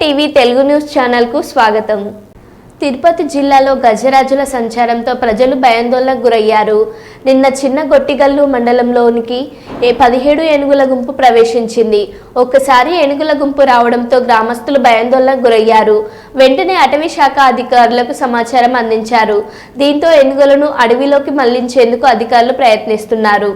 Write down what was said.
TV Telugu news ఛానల్కు స్వాగతం. తిరుపతి జిల్లాలో గజరాజుల సంచారంతో ప్రజలు భయాందోళనకు గురయ్యారు. నిన్న చిన్న గొట్టిగల్లు మండలంలోనికి ఏ పదిహేడు ఏనుగుల గుంపు ప్రవేశించింది. ఒక్కసారి ఏనుగుల గుంపు రావడంతో గ్రామస్తులు భయాందోళనకు గురయ్యారు. వెంటనే అటవీ శాఖ అధికారులకు సమాచారం అందించారు. దీంతో ఏనుగులను అడవిలోకి మళ్ళించేందుకు అధికారులు ప్రయత్నిస్తున్నారు.